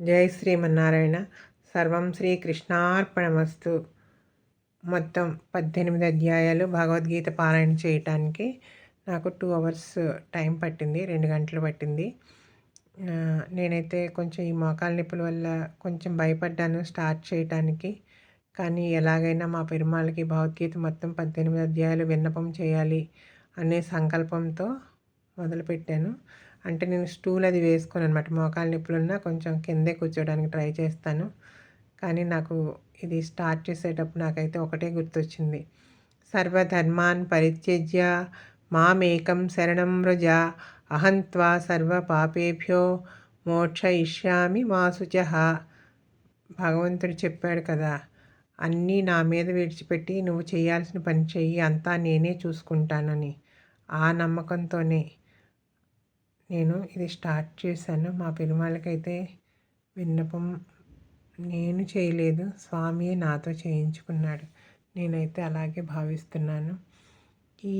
జై శ్రీమన్నారాయణ. సర్వం శ్రీ కృష్ణార్పణమస్తు. మొత్తం పద్దెనిమిది అధ్యాయాలు భగవద్గీత పారాయణ చేయటానికి నాకు టూ అవర్స్ టైం పట్టింది రెండు గంటలు పట్టింది. నేనైతే కొంచెం ఈ మోకాల నొప్పుల వల్ల కొంచెం భయపడ్డాను స్టార్ట్ చేయటానికి. కానీ ఎలాగైనా మా పెరుమాళ్ళకి భగవద్గీత మొత్తం పద్దెనిమిది అధ్యాయాలు విన్నపం చేయాలి అనే సంకల్పంతో మొదలుపెట్టాను. అంటే నేను స్టూల్ అది వేసుకోను అనమాట. మోకాలు నొప్పులున్నా కొంచెం కిందే కూర్చోడానికి ట్రై చేస్తాను. కానీ నాకు ఇది స్టార్ట్ చేసేటప్పుడు నాకైతే ఒకటే గుర్తొచ్చింది. సర్వధర్మాన్ పరిత్యజ్య మామేకం శరణం వ్రజ అహంత్వా సర్వ పాపేభ్యో మోక్ష ఇష్యామి మాసుచ భగవంతుడు చెప్పాడు కదా అన్నీ నా మీద విడిచిపెట్టి నువ్వు చేయాల్సిన పని చెయ్యి అంతా నేనే చూసుకుంటానని. ఆ నమ్మకంతోనే నేను ఇది స్టార్ట్ చేశాను. మా పెరుమాళ్ళకైతే విన్నపం నేను చేయలేదు. స్వామి నాతో చేయించుకున్నాడు. నేనైతే అలాగే భావిస్తున్నాను. ఈ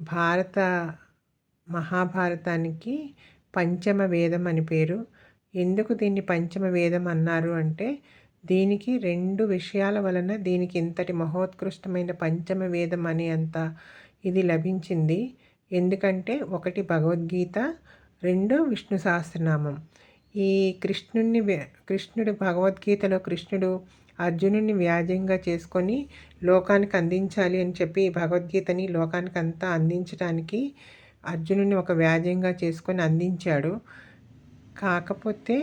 భారత మహాభారతానికి పంచమ వేదం అని పేరు. ఎందుకు దీన్ని పంచమ వేదం అన్నారు అంటే దీనికి రెండు విషయాల వలన దీనికి ఇంతటి మహోత్కృష్టమైన పంచమ వేదం అనే అంత ఇది లభించింది. ఎందుకంటే ఒకటి భగవద్గీత రెండు విష్ణు సహస్రనామం. ఈ కృష్ణుడిని కృష్ణుడు భగవద్గీతలో కృష్ణుడు అర్జునుడిని వ్యాజ్యంగా చేసుకొని లోకానికి అందించాలి అని చెప్పి భగవద్గీతని లోకానికి అంతా అందించడానికి అర్జునుడిని ఒక వ్యాజ్యంగా చేసుకొని అందించాడు. కాకపోతే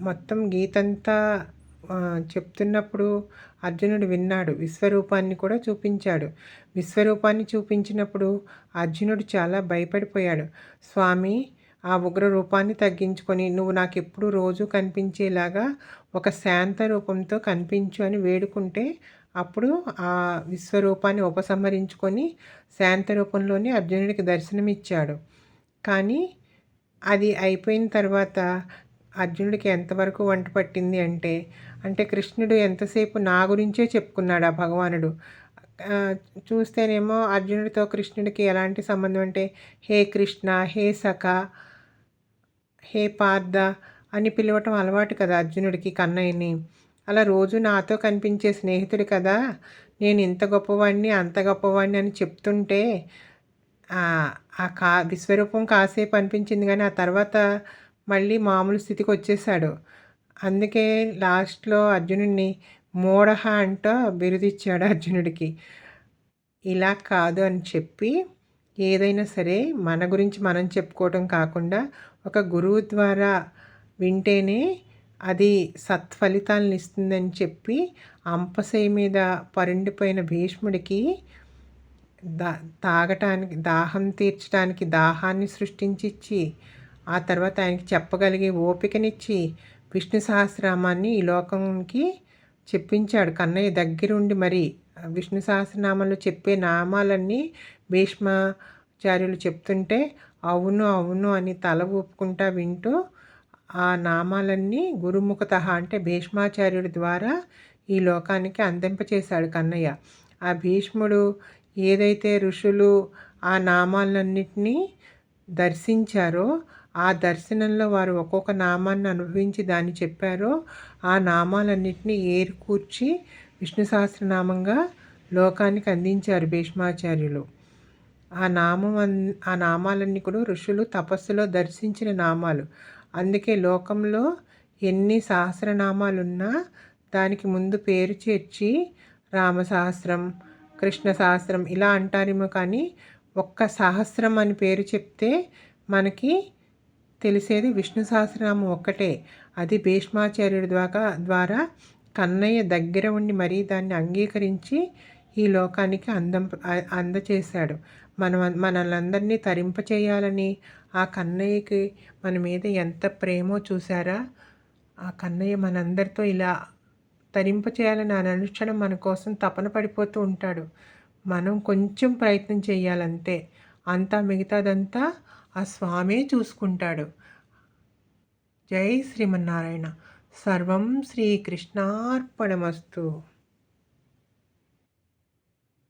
మొత్తం గీతంతా చెప్తున్నప్పుడు అర్జునుడు విన్నాడు. విశ్వరూపాన్ని కూడా చూపించాడు. విశ్వరూపాన్ని చూపించినప్పుడు అర్జునుడు చాలా భయపడిపోయాడు. స్వామి ఆ ఉగ్ర రూపాన్ని తగ్గించుకొని నువ్వు నాకు ఎప్పుడు రోజు కనిపించేలాగా ఒక శాంత రూపంతో కనిపించు అని వేడుకుంటే అప్పుడు ఆ విశ్వరూపాన్ని ఉపసంహరించుకొని శాంత రూపంలోనే అర్జునుడికి దర్శనమిచ్చాడు. కానీ అది అయిపోయిన తర్వాత అర్జునుడికి ఎంతవరకు వంట పట్టింది అంటే అంటే కృష్ణుడు ఎంతసేపు నా గురించే చెప్పుకున్నాడు ఆ భగవానుడు. చూస్తేనేమో అర్జునుడితో కృష్ణుడికి ఎలాంటి సంబంధం అంటే హే కృష్ణ హే సఖ హే పార్థ అని పిలవటం అలవాటు కదా అర్జునుడికి కన్నయ్యని. అలా రోజు నాతో కనిపించే స్నేహితుడు కదా నేను ఇంత గొప్పవాడిని అంత గొప్పవాడిని అని చెప్తుంటే ఆ కా విశ్వరూపం కాసేపు అనిపించింది కానీ ఆ తర్వాత మళ్ళీ మామూలు స్థితికి వచ్చేసాడు అందుకే లాస్ట్లో అర్జునుడిని మూఢహ అంటూ బిరుదిచ్చాడు అర్జునుడికి. ఇలా కాదు అని చెప్పి ఏదైనా సరే మన గురించి మనం చెప్పుకోవటం కాకుండా ఒక గురువు ద్వారా వింటేనే అది సత్ఫలితాలను ఇస్తుందని చెప్పి అంపశయ మీద పరుండిపోయిన భీష్ముడికి దా తాగటానికి దాహం తీర్చడానికి దాహాన్ని సృష్టించిచ్చి ఆ తర్వాత ఆయనకి చెప్పగలిగే ఓపికనిచ్చి విష్ణు సహస్రనామాన్ని ఈ లోకంకి చెప్పించాడు. కన్నయ్య దగ్గరుండి మరి విష్ణు సహస్రనామంలో చెప్పే నామాలన్నీ భీష్మాచార్యులు చెప్తుంటే అవును అవును అని తల ఊపుకుంటా వింటూ ఆ నామాలన్నీ గురుముఖత అంటే భీష్మాచార్యుడి ద్వారా ఈ లోకానికి అందింపచేశాడు కన్నయ్య. ఆ భీష్ముడు ఏదైతే ఋషులు ఆ నామాలన్నింటినీ దర్శించారో ఆ దర్శనంలో వారు ఒక్కొక్క నామాన్ని అనుభవించి దాన్ని చెప్పారో ఆ నామాలన్నింటినీ ఏరుకూర్చి విష్ణు సహస్రనామంగా లోకానికి అందించారు భీష్మాచార్యులు. ఆ నామం ఆ నామాలన్నీ కూడా ఋషులు తపస్సులో దర్శించిన నామాలు. అందుకే లోకంలో ఎన్ని సహస్రనామాలున్నా దానికి ముందు పేరు చేర్చి రామసహస్రం కృష్ణ సహస్రం ఇలా అంటారేమో కానీ ఒక్క సహస్రం అని పేరు చెప్తే మనకి తెలిసేది విష్ణు సహస్రనామం ఒక్కటే. అది భీష్మాచార్యుడి ద్వారా ద్వారా కన్నయ్య దగ్గర ఉండి మరీ దాన్ని అంగీకరించి ఈ లోకానికి అందం అందచేశాడు. మనం మనలందరినీ తరింపచేయాలని ఆ కన్నయ్యకి మన మీద ఎంత ప్రేమో చూసారా ఆ కన్నయ్య మనందరితో ఇలా తరింపచేయాలని అనుక్షణం మన కోసం తపన పడిపోతూ ఉంటాడు. మనం కొంచెం ప్రయత్నం చేయాలంతే. అంతా మిగతాదంతా ఆ స్వామే చూసుకుంటాడు. జై శ్రీమన్నారాయణ. సర్వం శ్రీకృష్ణార్పణమస్తు.